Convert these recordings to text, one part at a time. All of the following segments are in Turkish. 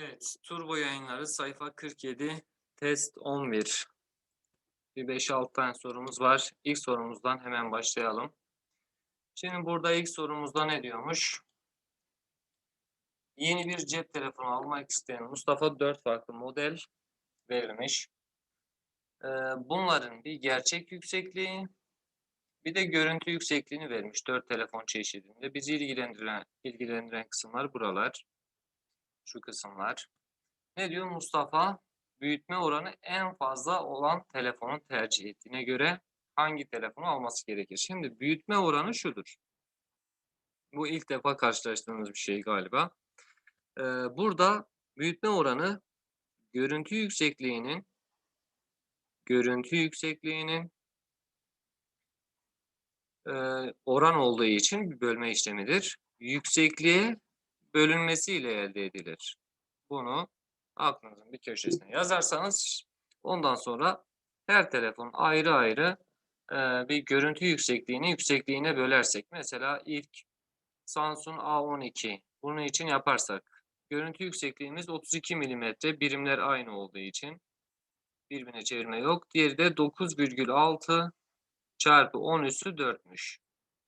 Evet, Turbo Yayınları sayfa 47, test 11. Bir 5-6 tane sorumuz var. İlk sorumuzdan hemen başlayalım. Şimdi burada ilk sorumuzda ne diyormuş? Yeni bir cep telefonu almak isteyen Mustafa 4 farklı model verilmiş. Ee, bunların bir gerçek yüksekliği, bir de görüntü yüksekliğini vermiş 4 telefon çeşidinde. Bizi ilgilendiren, ilgilendiren kısımlar buralar. Şu kısımlar. Ne diyor Mustafa? Büyütme oranı en fazla olan telefonu tercih ettiğine göre hangi telefonu alması gerekir? Şimdi büyütme oranı şudur. Bu ilk defa karşılaştığımız bir şey galiba. Ee, burada büyütme oranı görüntü yüksekliğinin görüntü yüksekliğinin e, oran olduğu için bir bölme işlemidir. Yüksekliğe bölünmesiyle elde edilir. Bunu aklınızın bir köşesine yazarsanız ondan sonra her telefon ayrı ayrı e, bir görüntü yüksekliğini yüksekliğine bölersek mesela ilk Samsung A12 bunun için yaparsak görüntü yüksekliğimiz 32 mm birimler aynı olduğu için birbirine çevirme yok. Diğeri de 9,6 çarpı 10 üssü 4'müş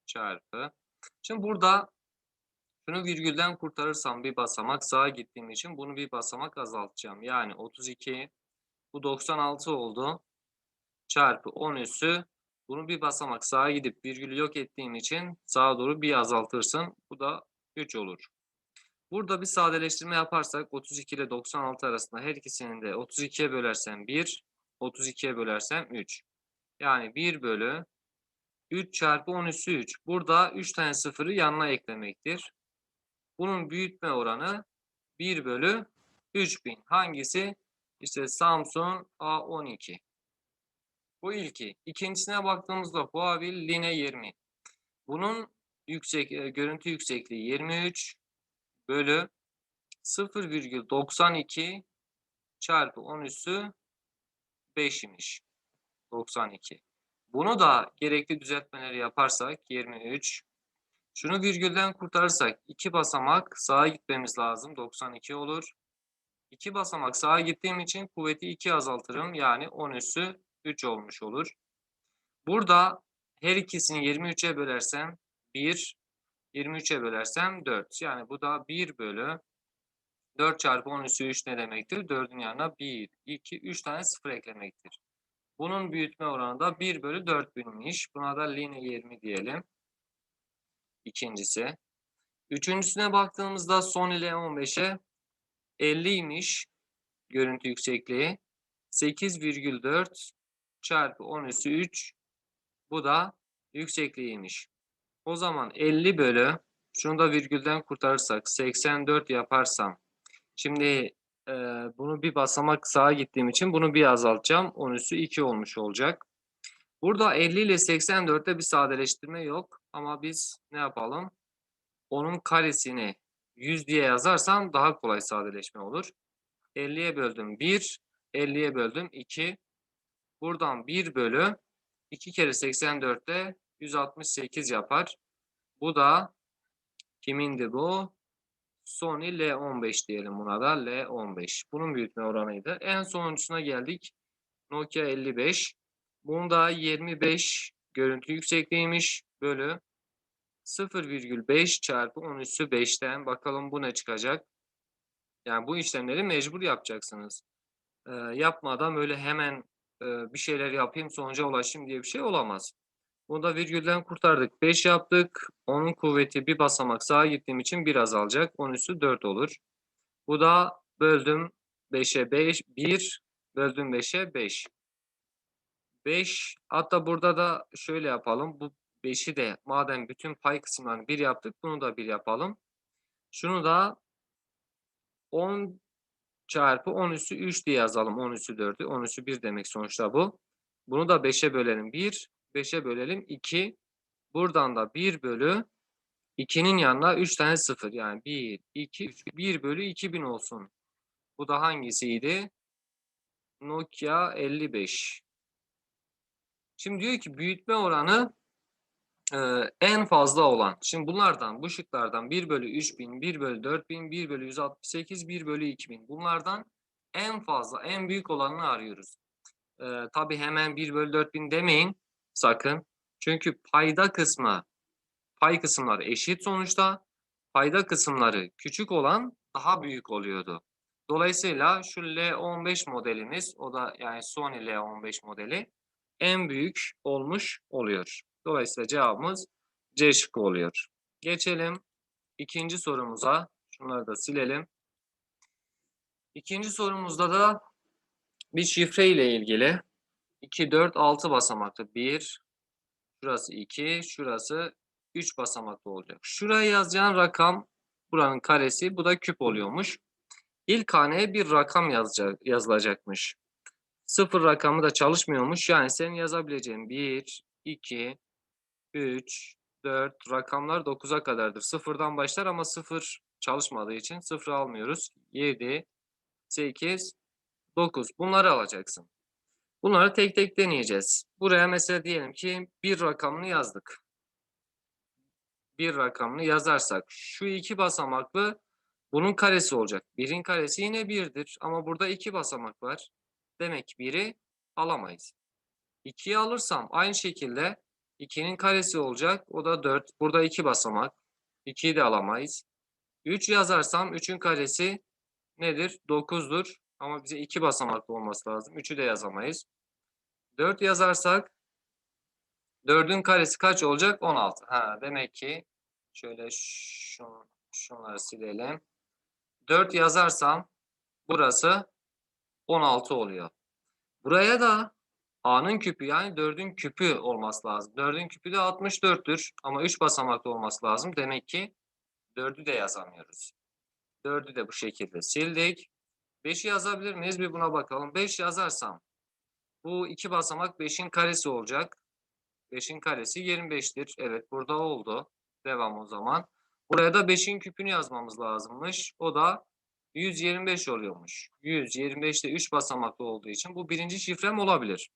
çarpı. Şimdi burada şunu virgülden kurtarırsam bir basamak sağa gittiğim için bunu bir basamak azaltacağım. Yani 32 bu 96 oldu. Çarpı 10 üssü bunu bir basamak sağa gidip virgülü yok ettiğim için sağa doğru bir azaltırsın. Bu da 3 olur. Burada bir sadeleştirme yaparsak 32 ile 96 arasında her ikisini de 32'ye bölersem 1, 32'ye bölersem 3. Yani 1 bölü 3 çarpı 10 üssü 3. Burada 3 tane sıfırı yanına eklemektir. Bunun büyütme oranı 1 bölü 3000. Hangisi? İşte Samsung A12. Bu ilki. İkincisine baktığımızda Huawei Line 20. Bunun yüksek e, görüntü yüksekliği 23 bölü 0,92 çarpı 10 üssü 5 imiş. 92. Bunu da gerekli düzeltmeleri yaparsak 23 şunu virgülden kurtarırsak iki basamak sağa gitmemiz lazım. 92 olur. İki basamak sağa gittiğim için kuvveti 2 azaltırım. Yani 10 üssü 3 olmuş olur. Burada her ikisini 23'e bölersem 1, 23'e bölersem 4. Yani bu da 1 bölü 4 çarpı 10 üssü 3 ne demektir? 4'ün yanına 1, 2, 3 tane sıfır eklemektir. Bunun büyütme oranı da 1 bölü 4000'miş. Buna da line 20 diyelim. İkincisi. Üçüncüsüne baktığımızda son ile 15'e 50'ymiş görüntü yüksekliği. 8,4 çarpı 10 üssü 3 bu da yüksekliğiymiş. O zaman 50 bölü şunu da virgülden kurtarırsak 84 yaparsam şimdi e, bunu bir basamak sağa gittiğim için bunu bir azaltacağım. 10 üssü 2 olmuş olacak. Burada 50 ile 84'te bir sadeleştirme yok. Ama biz ne yapalım? Onun karesini 100 diye yazarsam daha kolay sadeleşme olur. 50'ye böldüm 1, 50'ye böldüm 2. Buradan 1 bölü 2 kere 84'te 168 yapar. Bu da kimindi bu? Sony L15 diyelim buna da L15. Bunun büyütme oranıydı. En sonuncusuna geldik. Nokia 55. Bunda 25 görüntü yüksekliğiymiş bölü 0,5 çarpı 10 üssü 5'ten bakalım bu ne çıkacak. Yani bu işlemleri mecbur yapacaksınız. Ee, yapmadan böyle hemen e, bir şeyler yapayım sonuca ulaşayım diye bir şey olamaz. Bunu da virgülden kurtardık. 5 yaptık. Onun kuvveti bir basamak sağa gittiğim için 1 azalacak. 10 üssü 4 olur. Bu da böldüm 5'e 5, 1 böldüm 5'e 5. 5 hatta burada da şöyle yapalım. Bu 5'i de madem bütün pay kısımlarını 1 yaptık bunu da 1 yapalım. Şunu da 10 çarpı 10 üssü 3 diye yazalım. 10 üssü 4'ü. 10 üssü 1 demek sonuçta bu. Bunu da 5'e bölelim. 1. 5'e bölelim. 2. Buradan da 1 bölü 2'nin yanına 3 tane 0. Yani 1, 2, 3. 1 bölü 2000 olsun. Bu da hangisiydi? Nokia 55. Şimdi diyor ki büyütme oranı Eee, en fazla olan. Şimdi bunlardan, bu şıklardan 1 bölü 3000, 1 bölü 4000, 1 bölü 168, 1 bölü 2000. Bunlardan en fazla, en büyük olanını arıyoruz. Eee tabii hemen 1 bölü 4000 demeyin sakın. Çünkü payda kısmı, pay kısımları eşit sonuçta. Payda kısımları küçük olan daha büyük oluyordu. Dolayısıyla şu L15 modelimiz, o da yani Sony L15 modeli en büyük olmuş oluyor. Dolayısıyla cevabımız C şıkkı oluyor. Geçelim ikinci sorumuza. Şunları da silelim. İkinci sorumuzda da bir şifre ile ilgili. 2, 4, 6 basamaklı. 1, şurası 2, şurası 3 basamaklı olacak. Şuraya yazacağın rakam buranın karesi, bu da küp oluyormuş. İlk haneye bir rakam yazacak, yazılacakmış. Sıfır rakamı da çalışmıyormuş. Yani senin yazabileceğin 1, 2, 3, 4 rakamlar 9'a kadardır. Sıfırdan başlar ama sıfır çalışmadığı için sıfır almıyoruz. 7, 8, 9 bunları alacaksın. Bunları tek tek deneyeceğiz. Buraya mesela diyelim ki bir rakamını yazdık. Bir rakamını yazarsak şu iki basamaklı bunun karesi olacak. Birin karesi yine birdir ama burada iki basamak var. Demek ki biri alamayız. 2'yi alırsam aynı şekilde 2'nin karesi olacak. O da 4. Burada 2 basamak. 2'yi de alamayız. 3 yazarsam 3'ün karesi nedir? 9'dur. Ama bize 2 basamaklı olması lazım. 3'ü de yazamayız. 4 yazarsak 4'ün karesi kaç olacak? 16. Ha, demek ki şöyle şun, şunları silelim. 4 yazarsam burası 16 oluyor. Buraya da A'nın küpü yani 4'ün küpü olması lazım. 4'ün küpü de 64'tür ama 3 basamaklı olması lazım. Demek ki 4'ü de yazamıyoruz. 4'ü de bu şekilde sildik. 5'i yazabilir miyiz? Bir buna bakalım. 5 yazarsam bu iki basamak 5'in karesi olacak. 5'in karesi 25'tir. Evet burada oldu. Devam o zaman. Buraya da 5'in küpünü yazmamız lazımmış. O da 125 oluyormuş. 125 de 3 basamaklı olduğu için bu birinci şifrem olabilir.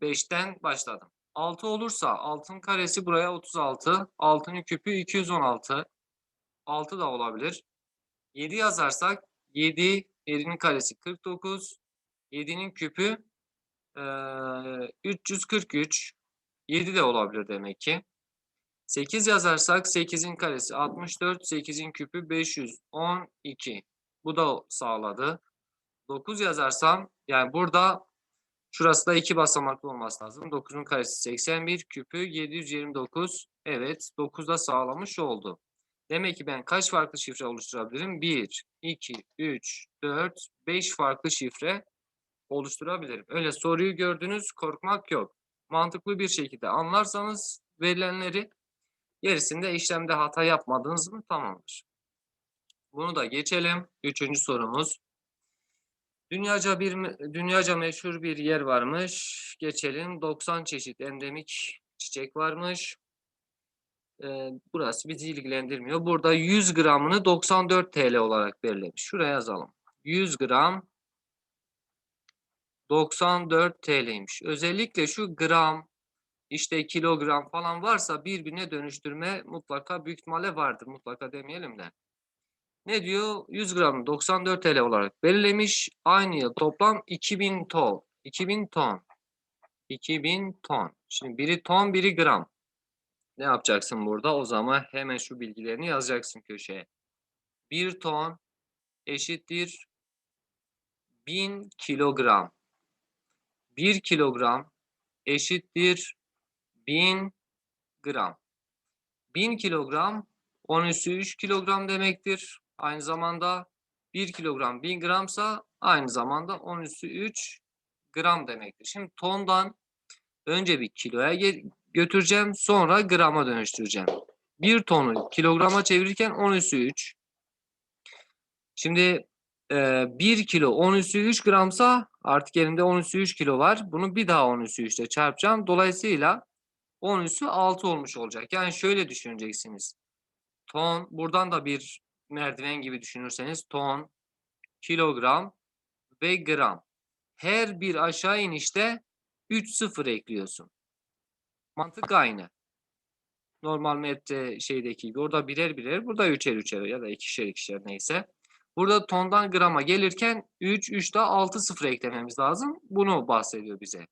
5'ten başladım. 6 olursa 6'ın karesi buraya 36. 6'nın küpü 216. 6 da olabilir. 7 yazarsak 7, 7'nin karesi 49. 7'nin küpü e, 343. 7 de olabilir demek ki. 8 yazarsak 8'in karesi 64, 8'in küpü 512. Bu da sağladı. 9 yazarsam yani burada şurası da 2 basamaklı olması lazım. 9'un karesi 81, küpü 729. Evet 9 da sağlamış oldu. Demek ki ben kaç farklı şifre oluşturabilirim? 1, 2, 3, 4, 5 farklı şifre oluşturabilirim. Öyle soruyu gördünüz korkmak yok. Mantıklı bir şekilde anlarsanız verilenleri Gerisinde işlemde hata yapmadınız mı tamamdır. Bunu da geçelim. Üçüncü sorumuz. Dünyaca bir dünyaca meşhur bir yer varmış. Geçelim. 90 çeşit endemik çiçek varmış. Ee, burası bizi ilgilendirmiyor. Burada 100 gramını 94 TL olarak belirlemiş. Şuraya yazalım. 100 gram 94 TL'ymiş. Özellikle şu gram, işte kilogram falan varsa birbirine dönüştürme mutlaka büyük ihtimalle vardır. Mutlaka demeyelim de. Ne diyor? 100 gram 94 TL olarak belirlemiş. Aynı yıl toplam 2000 ton. 2000 ton. 2000 ton. Şimdi biri ton, biri gram. Ne yapacaksın burada? O zaman hemen şu bilgilerini yazacaksın köşeye. 1 ton eşittir 1000 kilogram. 1 kilogram eşittir 1000 gram. 1000 kilogram 10 üssü 3 kilogram demektir. Aynı zamanda 1 kilogram 1000 gramsa aynı zamanda 10 üssü 3 gram demektir. Şimdi tondan önce bir kiloya götüreceğim sonra grama dönüştüreceğim. 1 tonu kilograma çevirirken 10 üssü 3. Şimdi e, 1 kilo 10 üssü 3 gramsa artık elimde 10 üssü 3 kilo var. Bunu bir daha 10 üssü 3 ile çarpacağım. Dolayısıyla 10 üssü 6 olmuş olacak. Yani şöyle düşüneceksiniz. Ton, buradan da bir merdiven gibi düşünürseniz ton, kilogram ve gram. Her bir aşağı inişte 3 sıfır ekliyorsun. Mantık aynı. Normal metre şeydeki gibi. Orada birer birer, burada üçer üçer ya da ikişer ikişer neyse. Burada tondan grama gelirken 3, 3'te 6 sıfır eklememiz lazım. Bunu bahsediyor bize.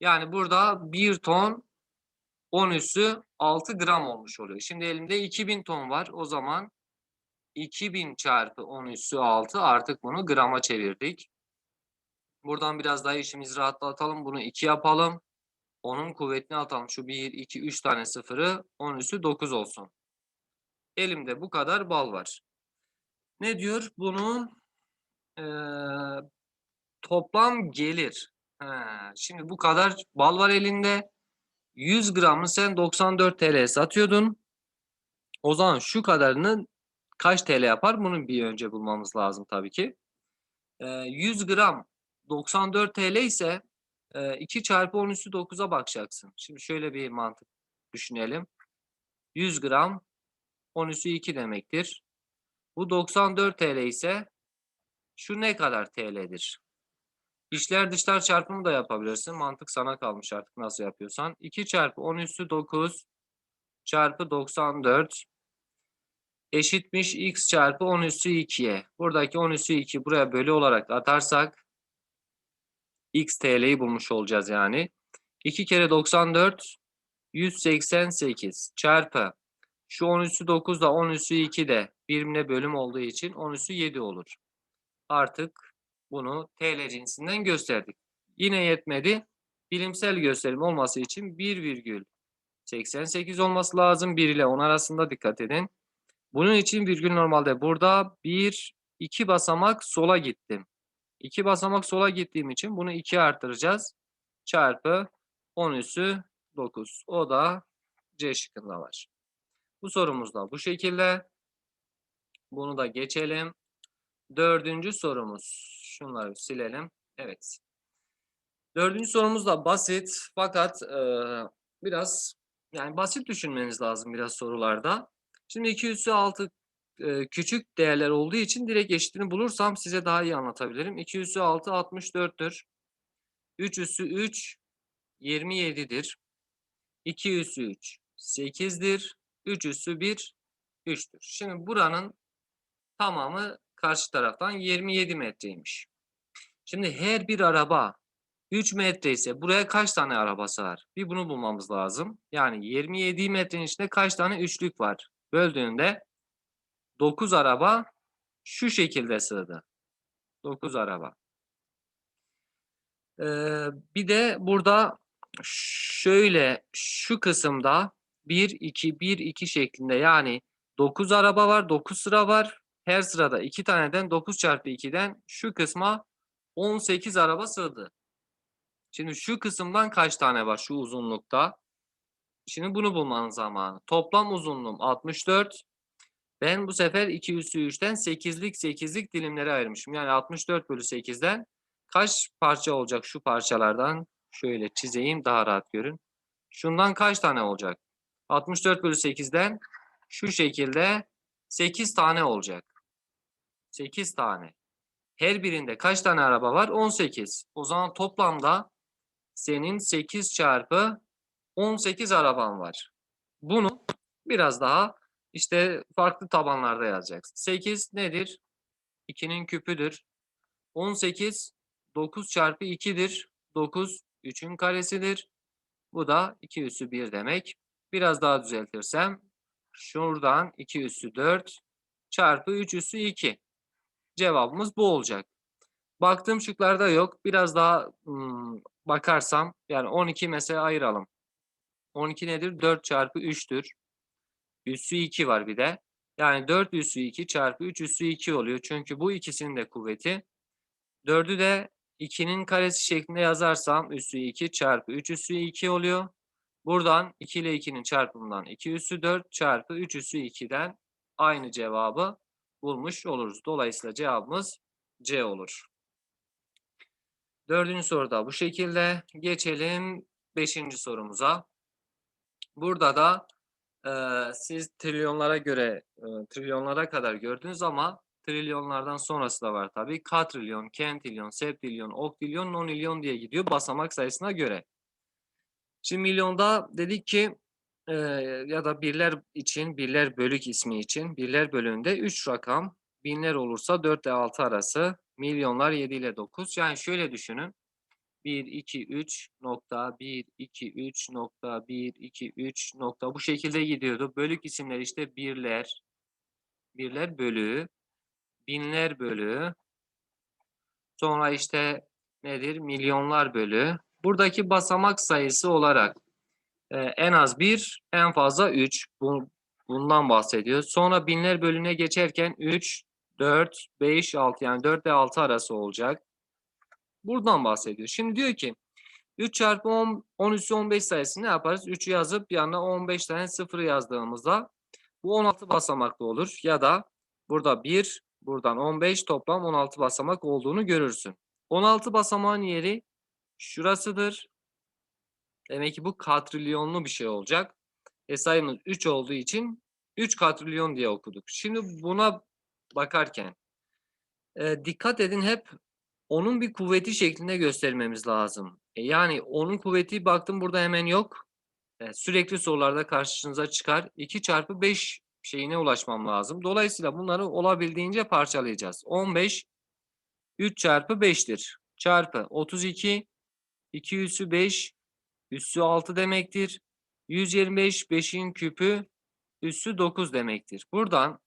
Yani burada 1 ton 10 üssü 6 gram olmuş oluyor. Şimdi elimde 2000 ton var. O zaman 2000 çarpı 10 üssü 6 artık bunu grama çevirdik. Buradan biraz daha işimizi rahatlatalım. Bunu 2 yapalım. Onun kuvvetini atalım. Şu 1, 2, 3 tane sıfırı 10 üssü 9 olsun. Elimde bu kadar bal var. Ne diyor? Bunun eee, toplam gelir. Ha, şimdi bu kadar bal var elinde. 100 gramını sen 94 TL satıyordun. O zaman şu kadarını kaç TL yapar? Bunu bir önce bulmamız lazım tabii ki. Eee, 100 gram 94 TL ise eee, 2 çarpı 10 üstü 9'a bakacaksın. Şimdi şöyle bir mantık düşünelim. 100 gram 10 üstü 2 demektir. Bu 94 TL ise şu ne kadar TL'dir? İşler dışlar çarpımı da yapabilirsin. Mantık sana kalmış artık nasıl yapıyorsan. 2 çarpı 10 üstü 9 çarpı 94 eşitmiş x çarpı 10 üstü 2'ye. Buradaki 10 üstü 2 buraya bölü olarak atarsak x TL'yi bulmuş olacağız yani. 2 kere 94 188 çarpı şu 10 üstü 9 da 10 üstü 2 de birimine bölüm olduğu için 10 üstü 7 olur. Artık bunu TL cinsinden gösterdik. Yine yetmedi. Bilimsel gösterim olması için 1,88 olması lazım. 1 ile 10 arasında dikkat edin. Bunun için virgül normalde burada 1, 2 basamak sola gittim. 2 basamak sola gittiğim için bunu 2'ye arttıracağız. Çarpı 10 üssü 9. O da C şıkkında var. Bu sorumuz da bu şekilde. Bunu da geçelim. Dördüncü sorumuz. Şunları silelim. Evet. Dördüncü sorumuz da basit fakat eee, biraz yani basit düşünmeniz lazım biraz sorularda. Şimdi 2 üssü 6 eee, küçük değerler olduğu için direkt eşitini bulursam size daha iyi anlatabilirim. 2 üssü 6 64'tür. 3 üssü 3 27'dir. 2 üssü 3 8'dir. 3 üssü 1 3'tür. Şimdi buranın tamamı karşı taraftan 27 metreymiş. Şimdi her bir araba 3 metre ise buraya kaç tane araba sığar? Bir bunu bulmamız lazım. Yani 27 metrenin içinde kaç tane üçlük var? Böldüğünde 9 araba şu şekilde sığdı. 9 araba. Ee, bir de burada şöyle şu kısımda 1 2 1 2 şeklinde yani 9 araba var, 9 sıra var. Her sırada 2 taneden 9 çarpı 2'den şu kısma 18 araba sığdı. Şimdi şu kısımdan kaç tane var şu uzunlukta? Şimdi bunu bulmanın zamanı. Toplam uzunluğum 64. Ben bu sefer 2 üssü 3'ten 8'lik 8'lik dilimlere ayırmışım. Yani 64 bölü 8'den kaç parça olacak şu parçalardan? Şöyle çizeyim daha rahat görün. Şundan kaç tane olacak? 64 bölü 8'den şu şekilde 8 tane olacak. 8 tane. Her birinde kaç tane araba var? 18. O zaman toplamda senin 8 çarpı 18 araban var. Bunu biraz daha işte farklı tabanlarda yazacaksın. 8 nedir? 2'nin küpüdür. 18 9 çarpı 2'dir. 9 3'ün karesidir. Bu da 2 üssü 1 demek. Biraz daha düzeltirsem şuradan 2 üssü 4 çarpı 3 üssü 2. Cevabımız bu olacak. Baktığım şıklarda yok. Biraz daha hmm, bakarsam yani 12 mesela ayıralım. 12 nedir? 4 çarpı 3'tür. Üssü 2 var bir de. Yani 4 üssü 2 çarpı 3 üssü 2 oluyor. Çünkü bu ikisinin de kuvveti. 4'ü de 2'nin karesi şeklinde yazarsam üssü 2 çarpı 3 üssü 2 oluyor. Buradan 2 ile 2'nin çarpımından 2 üssü 4 çarpı 3 üssü 2'den aynı cevabı bulmuş oluruz. Dolayısıyla cevabımız C olur. Dördüncü soruda bu şekilde. Geçelim beşinci sorumuza. Burada da e, siz trilyonlara göre e, trilyonlara kadar gördünüz ama trilyonlardan sonrası da var tabii. Katrilyon, kentilyon, septilyon, oktilyon, nonilyon diye gidiyor basamak sayısına göre. Şimdi milyonda dedik ki eee, ya da birler için, birler bölük ismi için birler bölüğünde 3 rakam, binler olursa 4 ile 6 arası, milyonlar 7 ile 9. Yani şöyle düşünün. 1, 2, 3 nokta, 1, 2, 3 nokta, 1, 2, 3 nokta bu şekilde gidiyordu. Bölük isimler işte birler, birler bölüğü, binler bölüğü, sonra işte nedir? Milyonlar bölüğü. Buradaki basamak sayısı olarak e, en az 1, en fazla 3. Bu, bundan bahsediyor. Sonra binler bölüğüne geçerken 3, 4, 5, 6 yani 4 ile 6 arası olacak. Buradan bahsediyor. Şimdi diyor ki 3 çarpı 10, 10 üssü 15 sayısı ne yaparız? 3'ü yazıp yanına 15 tane 0 yazdığımızda bu 16 basamaklı olur. Ya da burada 1, buradan 15 toplam 16 basamak olduğunu görürsün. 16 basamağın yeri şurasıdır. Demek ki bu katrilyonlu bir şey olacak. E sayımız 3 olduğu için 3 katrilyon diye okuduk. Şimdi buna bakarken e, dikkat edin hep onun bir kuvveti şeklinde göstermemiz lazım. E, yani onun kuvveti baktım burada hemen yok. E, sürekli sorularda karşınıza çıkar. 2 çarpı 5 şeyine ulaşmam lazım. Dolayısıyla bunları olabildiğince parçalayacağız. 15 3 çarpı 5'tir. Çarpı 32 2 üssü 5 üssü 6 demektir. 125 5'in küpü üssü 9 demektir. Buradan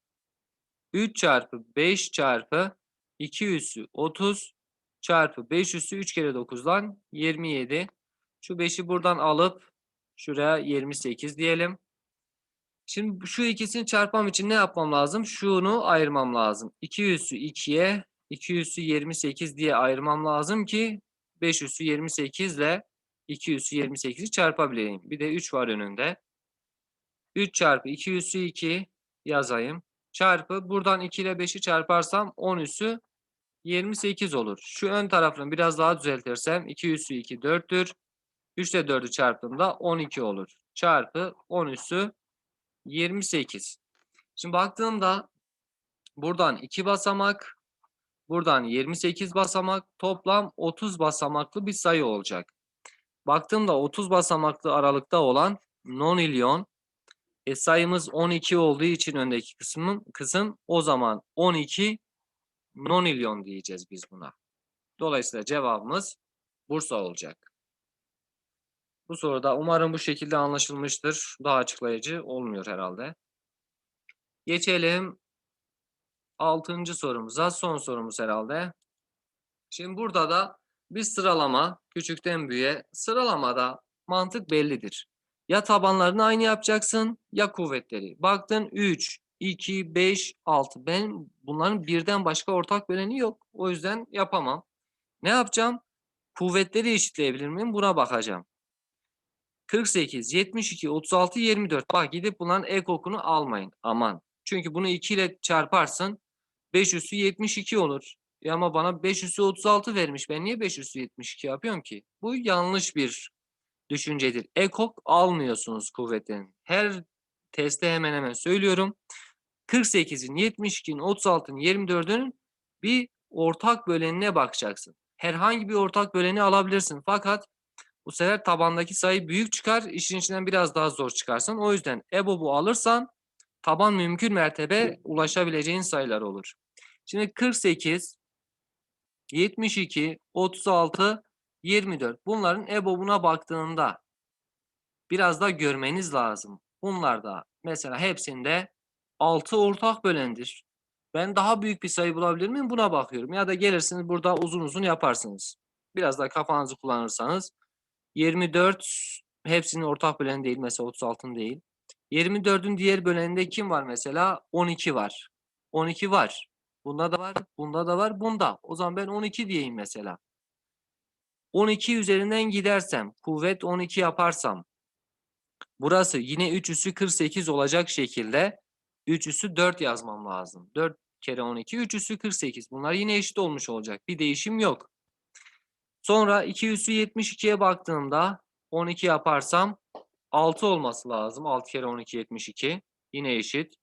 3 çarpı 5 çarpı 2 üssü 30 çarpı 5 üssü 3 kere 9'dan 27. Şu 5'i buradan alıp şuraya 28 diyelim. Şimdi şu ikisini çarpmam için ne yapmam lazım? Şunu ayırmam lazım. 2 üssü 2'ye 2 üssü 28 diye ayırmam lazım ki 5 üssü 28 ile 2 üssü 28'i çarpabileyim. Bir de 3 var önünde. 3 çarpı 2 üssü 2 yazayım. Çarpı buradan 2 ile 5'i çarparsam 10 üssü 28 olur. Şu ön tarafını biraz daha düzeltirsem 2 üssü 2 4'tür. 3 ile 4'ü çarptığımda 12 olur. Çarpı 10 üssü 28. Şimdi baktığımda buradan 2 basamak, buradan 28 basamak, toplam 30 basamaklı bir sayı olacak. Baktığımda 30 basamaklı aralıkta olan nonilyon e, sayımız 12 olduğu için öndeki kısmın kısım o zaman 12 nonilyon diyeceğiz biz buna. Dolayısıyla cevabımız Bursa olacak. Bu soruda umarım bu şekilde anlaşılmıştır. Daha açıklayıcı olmuyor herhalde. Geçelim altıncı sorumuza. Son sorumuz herhalde. Şimdi burada da bir sıralama küçükten büyüğe. Sıralamada mantık bellidir. Ya tabanlarını aynı yapacaksın ya kuvvetleri. Baktın 3, 2, 5, 6. Ben bunların birden başka ortak böleni yok. O yüzden yapamam. Ne yapacağım? Kuvvetleri eşitleyebilir miyim? Buna bakacağım. 48, 72, 36, 24. Bak gidip bunların ek okunu almayın. Aman. Çünkü bunu 2 ile çarparsın. 5 üssü 72 olur. Ya ama bana 5 üssü 36 vermiş. Ben niye 5 üssü 72 yapıyorum ki? Bu yanlış bir düşüncedir. Ekok almıyorsunuz kuvvetlerin. Her testte hemen hemen söylüyorum. 48'in, 72'nin, 36'nın, 24'ünün bir ortak bölenine bakacaksın. Herhangi bir ortak böleni alabilirsin. Fakat bu sefer tabandaki sayı büyük çıkar. işin içinden biraz daha zor çıkarsan. O yüzden EBOB'u alırsan taban mümkün mertebe ulaşabileceğin sayılar olur. Şimdi 48, 72, 36, 24. Bunların EBOB'una baktığında biraz da görmeniz lazım. Bunlar da mesela hepsinde 6 ortak bölendir. Ben daha büyük bir sayı bulabilir miyim? Buna bakıyorum. Ya da gelirsiniz burada uzun uzun yaparsınız. Biraz da kafanızı kullanırsanız 24 hepsinin ortak böleni değil. Mesela 36'ın değil. 24'ün diğer böleninde kim var mesela? 12 var. 12 var. Bunda da var, bunda da var, bunda. O zaman ben 12 diyeyim mesela. 12 üzerinden gidersem, kuvvet 12 yaparsam, burası yine 3 üssü 48 olacak şekilde 3 üssü 4 yazmam lazım. 4 kere 12, 3 üssü 48. Bunlar yine eşit olmuş olacak. Bir değişim yok. Sonra 2 üssü 72'ye baktığımda 12 yaparsam 6 olması lazım. 6 kere 12 72. Yine eşit.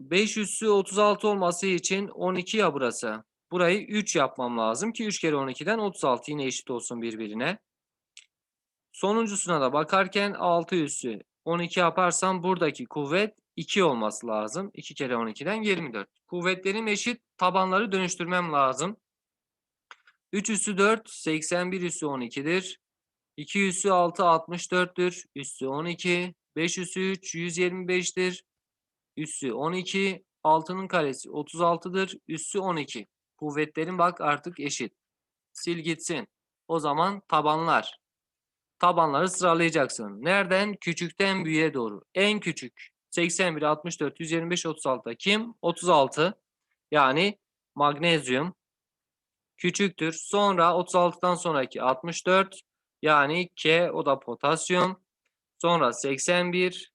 5 üssü 36 olması için 12 ya burası. Burayı 3 yapmam lazım ki 3 kere 12'den 36 yine eşit olsun birbirine. Sonuncusuna da bakarken 6 üssü 12 yaparsam buradaki kuvvet 2 olması lazım. 2 kere 12'den 24. Kuvvetlerim eşit. Tabanları dönüştürmem lazım. 3 üssü 4 81 üssü 12'dir. 2 üssü 6 64'tür. Üssü 12. 5 üssü 3 125'tir. Üssü 12. 6'nın karesi 36'dır. Üssü 12. Kuvvetlerim bak artık eşit. Sil gitsin. O zaman tabanlar. Tabanları sıralayacaksın. Nereden? Küçükten büyüğe doğru. En küçük 81, 64, 125, 36. Kim? 36. Yani magnezyum küçüktür. Sonra 36'dan sonraki 64. Yani K o da potasyum. Sonra 81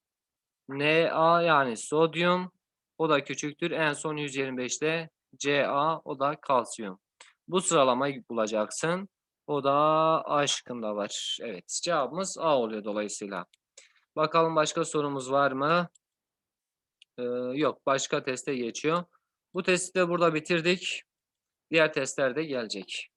Na yani sodyum o da küçüktür. En son 125'te Ca o da kalsiyum. Bu sıralamayı bulacaksın. O da A şıkkında var. Evet cevabımız A oluyor dolayısıyla. Bakalım başka sorumuz var mı? Ee, yok başka teste geçiyor. Bu testi de burada bitirdik. Diğer testler de gelecek.